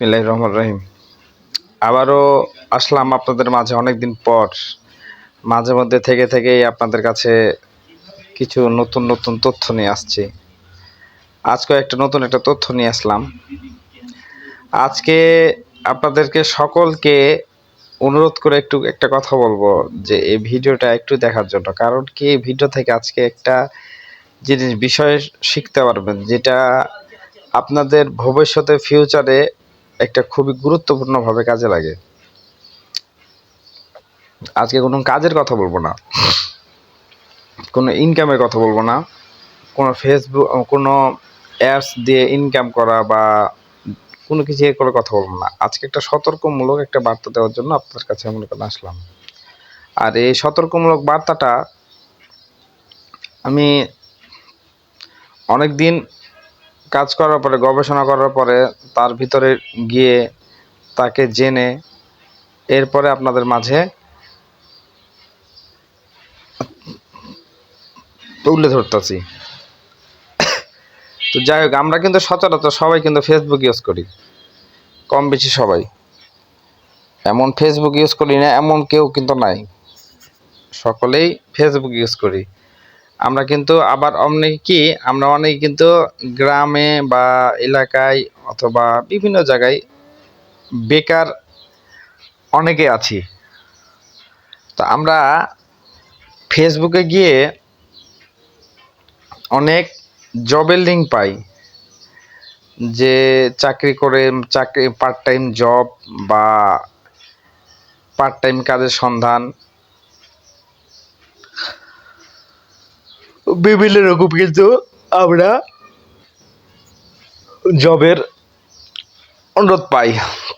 বিসমিল্লাহির রহমান রহিম। আবারও আসলাম আপনাদের মাঝে অনেক দিন পর। মাঝে মধ্যে থেকে থেকেই আপনাদের কাছে কিছু নতুন নতুন তথ্য নিয়ে আসছি। আজকে একটা নতুন একটা তথ্য নিয়ে আসলাম। আজকে আপনাদেরকে সকলকে অনুরোধ করে একটু একটা কথা বলব যে, এই ভিডিওটা একটু দেখার জন্য। কারণ কি, এই ভিডিও থেকে আজকে একটা জিনিস বিষয় শিখতে পারবেন, যেটা আপনাদের ভবিষ্যতে ফিউচারে একটা খুবই গুরুত্বপূর্ণভাবে কাজে লাগে। আজকে কোনো কাজের কথা বলব না। কোনো ইনকামের কথা বলব না। কোনো ফেসবুক কোনো অ্যাপস দিয়ে ইনকাম করা বা কোনো কিছু এ করে কথা বলব না। আজকে একটা সতর্কমূলক একটা বার্তা দেওয়ার জন্য আপনার কাছে মনে করে আসলাম। আর এই সতর্কমূলক বার্তাটা আমি অনেক দিন কাজ করার পরে, গবেষণা করার পরে তার ভিতরে গিয়ে তাকে জেনে এরপরে আপনাদের মাঝে তুলে ধরতেছি। তো যাই হোক, আমরা কিন্তু সচরাচর সবাই কিন্তু ফেসবুক ইউজ করি। কম বেশি সবাই। এমন ফেসবুক ইউজ করি না, এমন কেউ কিন্তু নাই। সকলেই ফেসবুক ইউজ করি। আমরা কিন্তু আবার অনেক কি, আমরা অনেক কিন্তু গ্রামে বা এলাকায় অথবা বিভিন্ন জায়গায় বেকার অনেকে আছি। তো আমরা ফেসবুকে গিয়ে অনেক জবের লিঙ্ক পাই। যে চাকরি করে, চাকরি পার্ট টাইম জব বা পার্ট টাইম কাজের সন্ধান বিভিন্ন রকম কিন্তু আমরা জবের অনুরোধ পাই।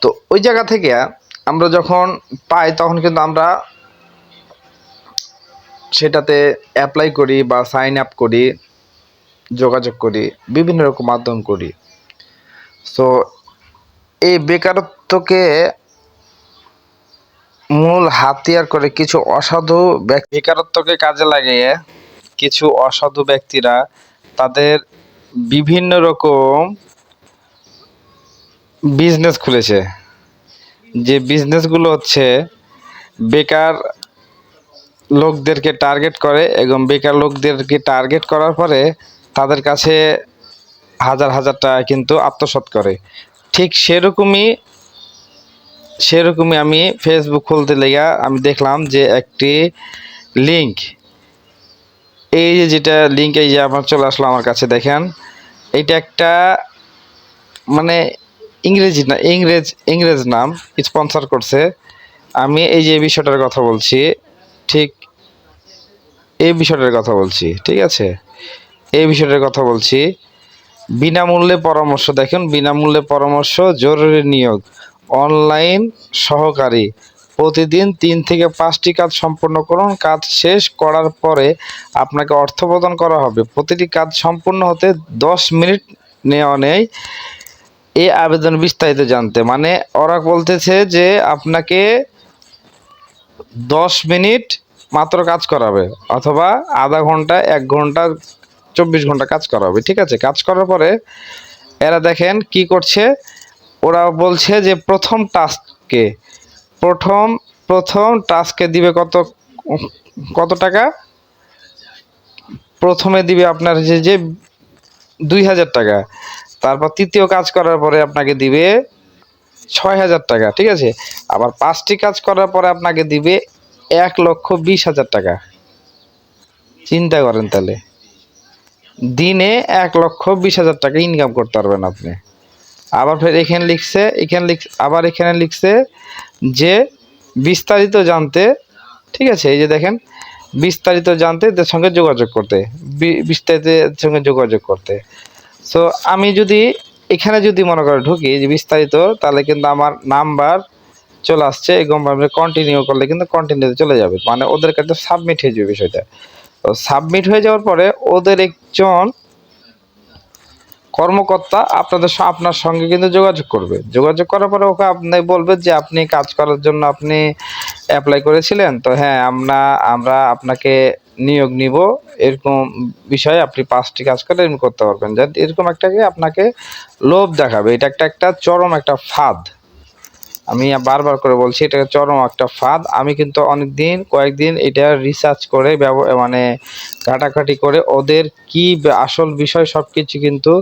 তো ওই জায়গা থেকে আমরা যখন পাই, তখন কিন্তু আমরা সেটাতে অ্যাপ্লাই করি বা সাইন আপ করি, যোগাযোগ করি, বিভিন্ন রকম মাধ্যম করি। সো এই বেকারত্বকে মূল হাতিয়ার করে কিছু অসাধু বেকারত্বকে কাজে লাগিয়ে কিছু অসাধু ব্যক্তিরা তাদের বিভিন্ন রকম বিজনেস খুলেছে। যে বিজনেসগুলো হচ্ছে বেকার লোকদেরকে টার্গেট করে এবং বেকার লোকদেরকে টার্গেট করার পরে তাদের কাছে হাজার হাজার টাকা কিন্তু আত্মসাৎ করে। ঠিক সেরকমই সেরকমই আমি ফেসবুক খুলতে লেগা আমি দেখলাম যে একটি লিংক এই যে যেটা লিঙ্ক এই যে আমার চলে আসলো আমার কাছে, দেখেন। এইটা একটা মানে ইংরেজি না, ইংরেজ ইংরেজ নাম স্পন্সর করছে। আমি এই যে বিষয়টার কথা বলছি, ঠিক এই বিষয়টার কথা বলছি, ঠিক আছে? এই বিষয়টার কথা বলছি, বিনামূল্যে পরামর্শ, দেখেন বিনামূল্যে পরামর্শ, জরুরি নিয়োগ অনলাইন সহকারী প্রতিদিন তিন থেকে পাঁচটি কাজ সম্পন্ন করুন। কাজ শেষ করার পরে আপনাকে অর্থ প্রদান করা হবে। প্রতিটি কাজ সম্পূর্ণ হতে দশ মিনিট নেওয়া নেই। এই আবেদন বিস্তারিত জানতে। মানে ওরা বলতেছে যে আপনাকে দশ মিনিট মাত্র কাজ করাবে অথবা আধা ঘণ্টা, এক ঘণ্টা, চব্বিশ ঘণ্টা কাজ করাবে। ঠিক আছে? কাজ করার পরে এরা দেখেন কি করছে। ওরা বলছে যে প্রথম টাস্ককে প্রথম প্রথম টাস্কে দিবে কত কত টাকা? প্রথমে দিবে আপনার যে যে দুই হাজার টাকা। তারপর তৃতীয় কাজ করার পরে আপনাকে দিবে ছয় হাজার টাকা, ঠিক আছে? আবার পাঁচটি কাজ করার পরে আপনাকে দিবে এক লক্ষ বিশ হাজার টাকা। চিন্তা করেন তাহলে। দিনে এক লক্ষ বিশ হাজার টাকা ইনকাম করতে পারবেন আপনি। আবার ফের এখানে লিখছে, এখানে লিখ, আবার এখানে লিখছে যে বিস্তারিত জানতে, ঠিক আছে, এই যে দেখেন, বিস্তারিত জানতে এদের সঙ্গে যোগাযোগ করতে বিস্তারিত সঙ্গে যোগাযোগ করতে। সো আমি যদি এখানে যদি মনে করে ঢুকি যে বিস্তারিত, তাহলে কিন্তু আমার নাম্বার চলে আসছে এবং আমি কন্টিনিউ করলে কিন্তু কন্টিনিউতে চলে যাবে। মানে ওদের কাছে সাবমিট হয়ে যাবে বিষয়টা। তো সাবমিট হয়ে যাওয়ার পরে ওদের একজন কর্মকর্তা আপনাদের আপনার সঙ্গে কিন্তু যোগাযোগ করবে। যোগাযোগ করার পরে ওকে আপনি বলবে যে, আপনি কাজ করার জন্য আপনি অ্যাপ্লাই করেছিলেন, তো হ্যাঁ আমরা আমরা আপনাকে নিয়োগ নিব। এরকম বিষয়ে আপনি পাঁচটি কাজ করে এরকম করতে পারবেন। যাতে এরকম একটাকে আপনাকে লোভ দেখাবে। এটা একটা একটা চরম একটা ফাঁদ। আমি বারবার করে বলছি এটা চরম একটা ফাঁদ। আমি কিন্তু অনেক দিন কয়েকদিন এটা রিসার্চ করে মানে ঘাটাঘাটি করে ওদের কি আসল বিষয় সব কিছু কিন্তু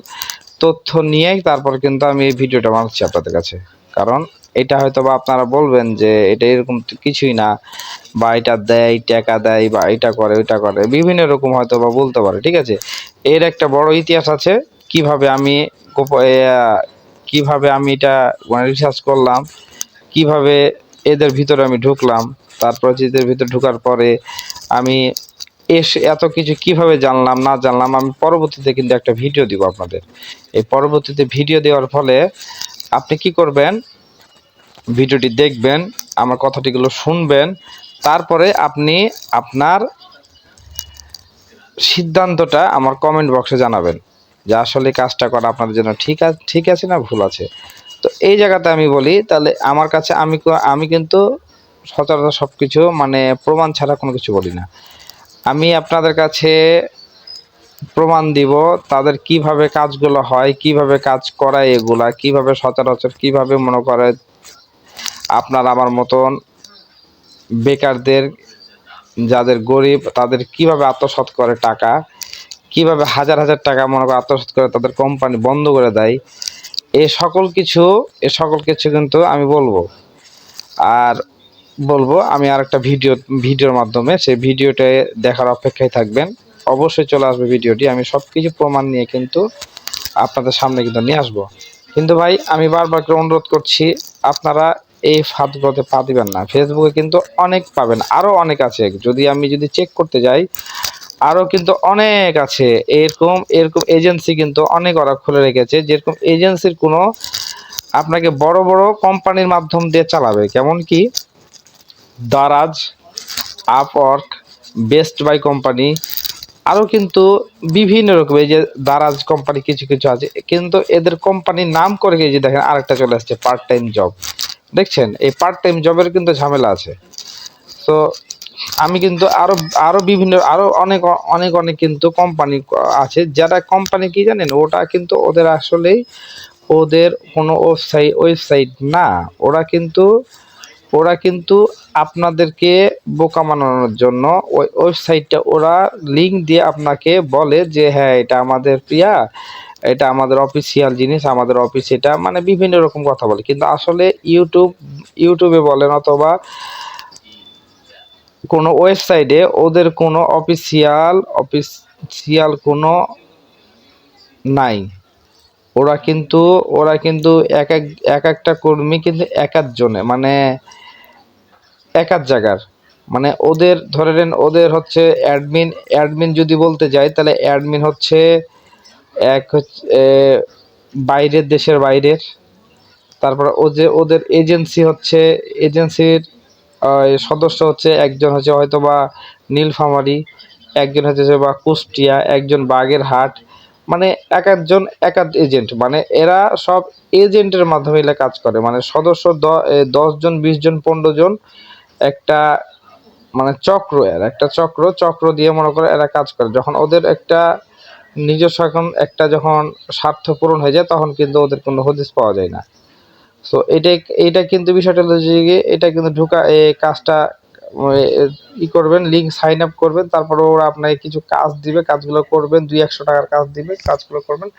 তথ্য নিয়েই তারপর কিন্তু আমি এই ভিডিওটা বানাচ্ছি আপনাদের কাছে। কারণ এটা হয়তো বা আপনারা বলবেন যে এটা এরকম কিছুই না। বা এটা দেয়, টাকা দেয়, বা এটা করে, ওইটা করে। বিভিন্ন রকম হয়তো বা বলতে পারে, ঠিক আছে? এর একটা বড় ইতিহাস আছে, কীভাবে আমি কীভাবে আমি এটা মানে রিসার্চ করলাম। কীভাবে এদের ভিতরে আমি ঢুকলাম তারপর এদের ভিতরে ঢুকার পরে আমি এসে এত কিছু কীভাবে জানলাম, না জানলাম, আমি পরবর্তীতে কিন্তু একটা ভিডিও দিব আপনাদের। এই পরবর্তীতে ভিডিও দেওয়ার ফলে আপনি কি করবেন, ভিডিওটি দেখবেন, আমার কথাটিগুলো শুনবেন, তারপরে আপনি আপনার সিদ্ধান্তটা আমার কমেন্ট বক্সে জানাবেন যে আসলে কাজটা করা আপনার জন্য ঠিক আছে ঠিক আছে না ভুল আছে। তো এই জায়গাতে আমি বলি, তাহলে আমার কাছে আমি আমি কিন্তু সচরাচর সব কিছু মানে প্রমাণ ছাড়া কোনো কিছু বলি না। আমি আপনাদের কাছে প্রমাণ দিব তাদের কীভাবে কাজগুলো হয়, কীভাবে কাজ করায় এগুলা, কীভাবে সচরাচর কীভাবে মনে করে আপনার আমার মতন বেকারদের, যাদের গরিব, তাদের কীভাবে আত্মসাৎ করে টাকা, কীভাবে হাজার হাজার টাকা মনে করে আত্মসাৎ করে তাদের কোম্পানি বন্ধ করে দেয় এ সকল কিছু, এ সকল কিছু কিন্তু আমি বলব। আর বলব, আমি আর একটা ভিডিও, ভিডিওর মাধ্যমে সেই ভিডিওটা দেখার অপেক্ষায় থাকবেন। অবশ্যই চলে আসবে ভিডিওটি। আমি সব কিছু প্রমাণ নিয়ে কিন্তু আপনাদের সামনে কিন্তু নিয়ে আসব। কিন্তু ভাই, আমি বারবার করে অনুরোধ করছি, আপনারা এই ফাঁদগুলোতে পা দিবেন না। ফেসবুকে কিন্তু অনেক পাবেন আরও অনেক আছে। যদি আমি যদি চেক করতে যাই আরও কিন্তু অনেক আছে। এরকম এরকম এজেন্সি কিন্তু অনেক ওরা খুলে রেখেছে। যেরকম এজেন্সির কোনো আপনাকে বড় বড় কোম্পানির মাধ্যম দিয়ে চালাবে। কেমন কি? Daraz Upwork best buy company আরও কিন্তু বিভিন্ন রকম এই যে দারাজ কোম্পানি কিছু কিছু আছে। কিন্তু এদের কোম্পানির নাম করে যে দেখেন আরেকটা চলে আসছে পার্ট টাইম জব দেখছেন? এই পার্ট টাইম জবের কিন্তু ঝামেলা আছে। তো আমি কিন্তু আরও আরও বিভিন্ন, আরও অনেক অনেক অনেক কিন্তু কোম্পানি আছে। যারা কোম্পানি কি জানেন? ওটা কিন্তু ওদের আসলেই ওদের কোনো ওয়েবসাইট ওয়েবসাইট না। ওরা কিন্তু ওরা কিন্তু আপনাদেরকে বোকা মানানোর জন্য ওই ওয়েবসাইটটা ওরা লিঙ্ক দিয়ে আপনাকে বলে যে হ্যাঁ এটা আমাদের প্রিয়া, এটা আমাদের অফিসিয়াল জিনিস, আমাদের অফিস এটা। মানে বিভিন্ন রকম কথা বলে। কিন্তু আসলে ইউটিউব ইউটিউবে বলেন অথবা কোনো ওয়েবসাইটে ওদের কোনো অফিসিয়াল অফিসিয়াল কোনো নাই। ওরা কিন্তু ওরা কিন্তু এক এক এক একটা কর্মী কিন্তু এক একজনে মানে এক এক জায়গার। মানে ওদের, ধরে নেন ওদের হচ্ছে অ্যাডমিন অ্যাডমিন যদি বলতে যাই, তাহলে অ্যাডমিন হচ্ছে এক হচ্ছে বাইরের দেশের বাইরের। তারপর ও যে ওদের এজেন্সি হচ্ছে, এজেন্সির সদস্য হচ্ছে একজন হচ্ছে হয়তো বা নীলফামারি একজন হচ্ছে বা কুষ্টিয়া একজন বাগেরহাট মানে এক একজন এক এজেন্ট মানে এরা সব এজেন্টের মাধ্যমে এরা কাজ করে। মানে সদস্য দ- এ, দশ জন বিশ জন পনেরো জন একটা মানে চক্র এর একটা চক্র চক্র দিয়ে মনে করে এরা কাজ করে। যখন ওদের একটা নিজস্ব এখন একটা যখন স্বার্থ পূরণ হয়ে যায় তখন কিন্তু ওদের কোনো হদিস পাওয়া যায় না। সো এটা এটা কিন্তু বিষয়টা হলো যে এটা কিন্তু ঢোকা এই কাজটা ই করবেন লিঙ্ক সাইন আপ করবেন, তারপরে ওরা আপনাকে কিছু কাজ দিবে, কাজগুলো করবেন, দুই একশো টাকার কাজ দিবে, কাজগুলো করবেন।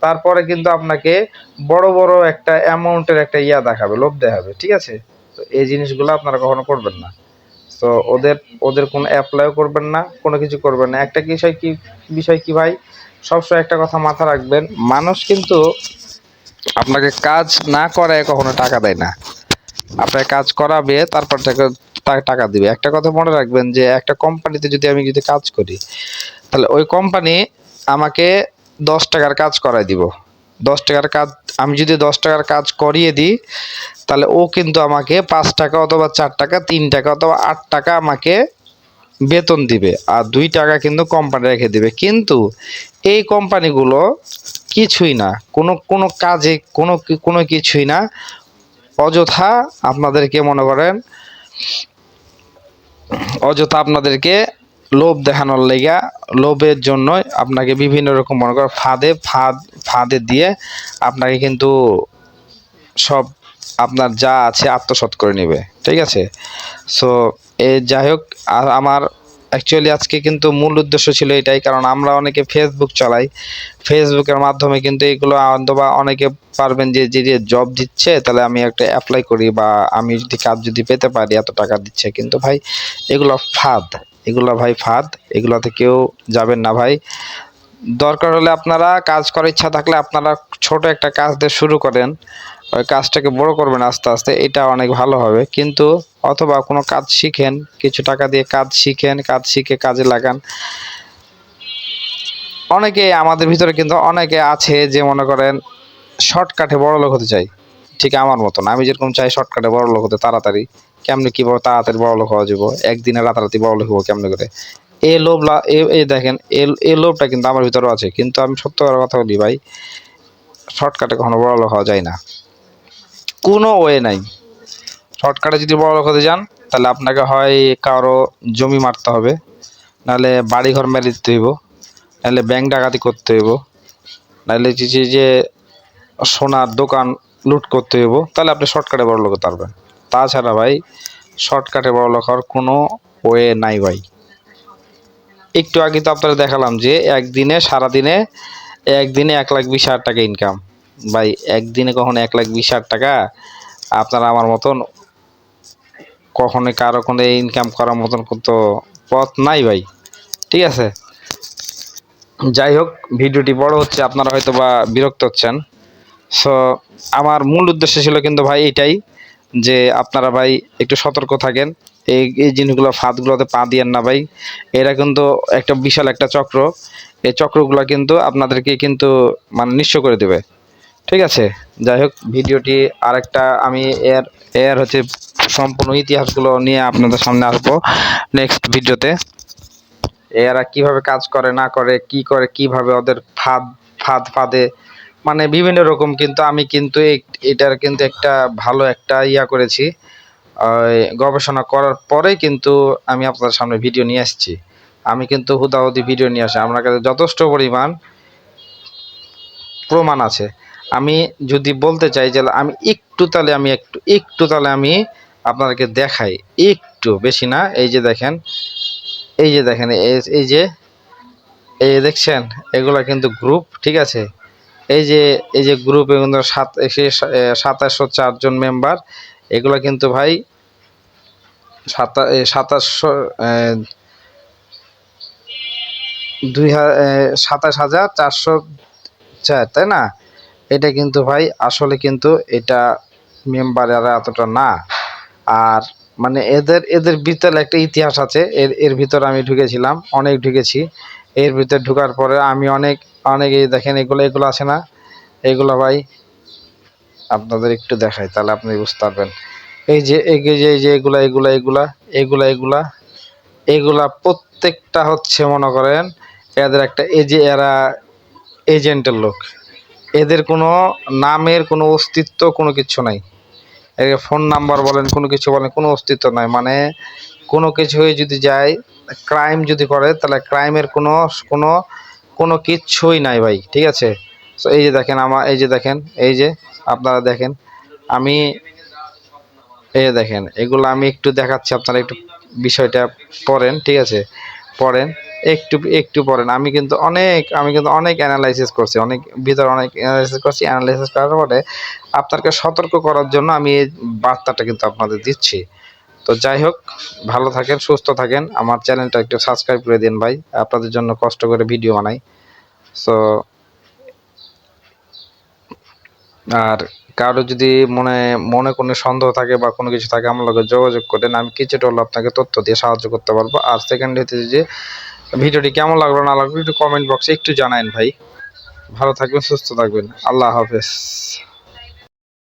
তারপরে কিন্তু আপনাকে বড় বড় একটা অ্যামাউন্টের একটা ইয়া দেখাবে, লোভ দেখাবে, ঠিক আছে? তো এই জিনিসগুলো আপনারা কখনো করবেন না। তো ওদের ওদের কোনো অ্যাপ্লাইও করবেন না, কোনো কিছু করবেন না। একটা বিষয় কি বিষয় কি ভাই? সবসময় একটা কথা মাথা রাখবেন, মানুষ কিন্তু আপনাকে কাজ না করায় কখনো টাকা দেয় না। আপনার কাজ করাবে, তারপর টাকা দিবে। একটা কথা মনে রাখবেন যে, একটা কোম্পানিতে যদি আমি যদি কাজ করি, তাহলে ওই কোম্পানি আমাকে দশ টাকার কাজ করাই দিব। দশ টাকার কাজ, আমি যদি দশ টাকার কাজ করিয়ে দিই, তাহলে ও কিন্তু আমাকে পাঁচ টাকা অথবা চার টাকা, তিন টাকা অথবা আট টাকা আমাকে বেতন দিবে। আর দুই টাকা কিন্তু কোম্পানি রেখে দিবে। কিন্তু এই কোম্পানিগুলো কিছুই না। কোনো কোনো কাজে কোনো কোনো কিছুই না। অযথা আপনাদেরকে মনে করেন, অযথা আপনাদেরকে লোভ দেখানোর লেগা, লোভের জন্য আপনাকে বিভিন্ন রকম মনে করেন ফাঁদে, ফাঁদ, ফাঁদে দিয়ে আপনাকে কিন্তু সব আপনার যা আছে আত্মসাৎ করে নেবে। ঠিক আছে? সো এ যাই হোক, আর আমার অ্যাকচুয়ালি আজকে কিন্তু মূল উদ্দেশ্য ছিল এটাই, কারণ আমরা অনেকে ফেসবুক চালাই। ফেসবুকের মাধ্যমে কিন্তু এগুলো অথবা অনেকে পারবেন যে যে জব দিচ্ছে, তাহলে আমি একটা অ্যাপ্লাই করি বা আমি যদি কাজ যদি পেতে পারি, এত টাকা দিচ্ছে। কিন্তু ভাই, এগুলো ফাঁদ। এগুলো ভাই ফাঁদ। এগুলোতে কেউ যাবেন না ভাই। দরকার হলে আপনারা কাজ করার ইচ্ছা থাকলে আপনারা ছোট একটা কাজ দিয়ে শুরু করেন। ওই কাজটাকে বড় করবেন আস্তে আস্তে। এটা অনেক ভালো হবে। কিন্তু অথবা কোনো কাজ শিখেন, কিছু টাকা দিয়ে কাজ শিখেন, কাজ শিখে কাজে লাগান। অনেকে আমাদের ভিতরে কিন্তু অনেকে আছে যে মনে করেন শর্টকাটে বড় লোক হতে চাই। ঠিক আমার মতন। আমি যেরকম চাই শর্টকাটে বড় লোক হতে, তাড়াতাড়ি। কেমনি কেমনে কীভাবে তাড়াতাড়ি বড় লোক হওয়া যাব? একদিনে রাতারাতি বড় লোক হব কেমনে করে? এ লোভ এই দেখেন, এ- লোভটা কিন্তু আমার ভিতরেও আছে। কিন্তু আমি সত্য কথা বলি ভাই, শর্টকাটে কখনো বড় লোক হওয়া যায় না। কোনো ওয়ে নাই। শর্টকাটে যদি বড় লোক হতে যান, তাহলে আপনাকে হয় কারও জমি মারতে হবে, নাহলে বাড়িঘর মেরে দিতে হইব, নাহলে ব্যাংক ডাকাতি করতে হইব, নাহলে যে যে- সোনার দোকান লুট করতে হইব, তাহলে আপনি শর্টকাটে বড় লোক পারবেন। তাছাড়া ভাই, শর্টকাটে বড় লোক হওয়ার কোনো ওয়ে নাই ভাই। একটু আগে তো আপনারা দেখালাম যে, একদিনে, সারাদিনে, একদিনে এক লাখ বিশ হাজার টাকা ইনকাম ভাই, একদিনে কখনো এক লাখ বিশ হাজার টাকা আপনারা আমার মতন কখনো কারও কোনো ইনকাম করার মতন তো পথ নাই ভাই। ঠিক আছে? যাই হোক, ভিডিওটি বড় হচ্ছে, আপনারা হয়তো বা বিরক্ত হচ্ছেন। সো আমার মূল উদ্দেশ্য ছিল কিন্তু ভাই এটাই যে আপনারা ভাই একটু সতর্ক থাকেন। এই এই জিনিসগুলো, ফাঁদগুলোতে পা দিয়েন না ভাই। এরা কিন্তু একটা বিশাল একটা চক্র। এই চক্রগুলো কিন্তু আপনাদেরকে কিন্তু মানে নিঃস্ব করে দেবে। ঠিক আছে যাই হোক ভিডিওটি আরেকটা আমি এর এর হচ্ছে সম্পূর্ণ ইতিহাসগুলো নিয়ে আপনাদের সামনে আসব নেক্সট ভিডিওতে। এরা কীভাবে কাজ করে, না করে, কি করে, কীভাবে ওদের ফাঁদ ফাঁদ ফাঁদে মানে বিভিন্ন রকম কিন্তু আমি কিন্তু এটার কিন্তু একটা ভালো একটা ইয়া করেছি গবেষণা করার পরে কিন্তু আমি আপনাদের সামনে ভিডিও নিয়ে আসছি। আমি কিন্তু হুদাহুদি ভিডিও নিয়ে আসি, আমার কাছে যথেষ্ট পরিমাণ প্রমাণ আছে। আমি যদি বলতে চাই যে আমি একটু তাহলে আমি একটু একটু তাহলে আমি আপনাদেরকে দেখাই। একটু বেশি না, এই যে দেখেন, এই যে দেখেন, এই- যে, এই যে দেখছেন, এগুলা কিন্তু গ্রুপ ঠিক আছে? এই যে এই যে গ্রুপে কিন্তু সাত সাতাশশো চারজন মেম্বার এগুলা কিন্তু ভাই সাতা সাতাশশো দুই সাতাশ হাজার চারশো চার, তাই না? এটা কিন্তু ভাই, আসলে কিন্তু এটা মেম্বার এরা এতটা না। আর মানে এদের এদের ভিতরে একটা ইতিহাস আছে, এর এর ভিতরে আমি ঢুকেছিলাম, অনেক ঢুকেছি। এর ভিতরে ঢুকার পরে আমি অনেক অনেক এই দেখেন, এগুলো এগুলো আছে না? এগুলো ভাই আপনাদের একটু দেখাই, তাহলে আপনি বুঝতে পারবেন। এই যে এই যে এই যে, এগুলা এগুলা এগুলা এগুলা এগুলা এগুলা প্রত্যেকটা হচ্ছে, মনে করেন, এদের একটা, এই যে এরা এজেন্টের লোক। এদের কোনো নামের কোনো অস্তিত্ব কোনো কিছু নাই। এদের ফোন নাম্বার বলেন, কোনো কিছু বলেন, কোনো অস্তিত্ব নাই। মানে কোনো কিছু হয়ে যদি যায় ক্রাইম যদি করে, তাহলে ক্রাইমের কোনো কোনো কোনো কিচ্ছুই নাই ভাই, ঠিক আছে? তো এই যে দেখেন আমার এই যে দেখেন, এই যে আপনারা দেখেন, আমি, এই দেখেন, এগুলো আমি একটু দেখাচ্ছি, আপনারা একটু বিষয়টা পড়েন, ঠিক আছে? পড়েন। একটু একটু পড়েন। আমি কিন্তু অনেক, আমি কিন্তু অনেক অ্যানালাইসিস করছি, অনেক ভিতরে অনেক অ্যানালাইসিস করছি। অ্যানালাইসিস করার পরে আপনাকে সতর্ক করার জন্য আমি এই বার্তাটা কিন্তু আপনাদের দিচ্ছি। তো যাই হোক, ভালো থাকেন, সুস্থ থাকেন। আমার চ্যানেলটা একটু সাবস্ক্রাইব করে দিন ভাই, আপনাদের জন্য কষ্ট করে ভিডিও বানাই। সো আর কারও যদি মনে মনে কোনো সন্দেহ থাকে বা কোনো কিছু থাকে, আমার লগে যোগাযোগ করেন। আমি কিছুটা হলো আপনাকে তথ্য দিয়ে সাহায্য করতে পারব। আর সেকেন্ড হচ্ছে যে ভিডিওটি কেমন লাগল না লাগল একটু কমেন্ট বক্সে একটু জানাইন ভাই। ভালো থাকবেন, সুস্থ থাকবেন। আল্লাহ হাফেজ।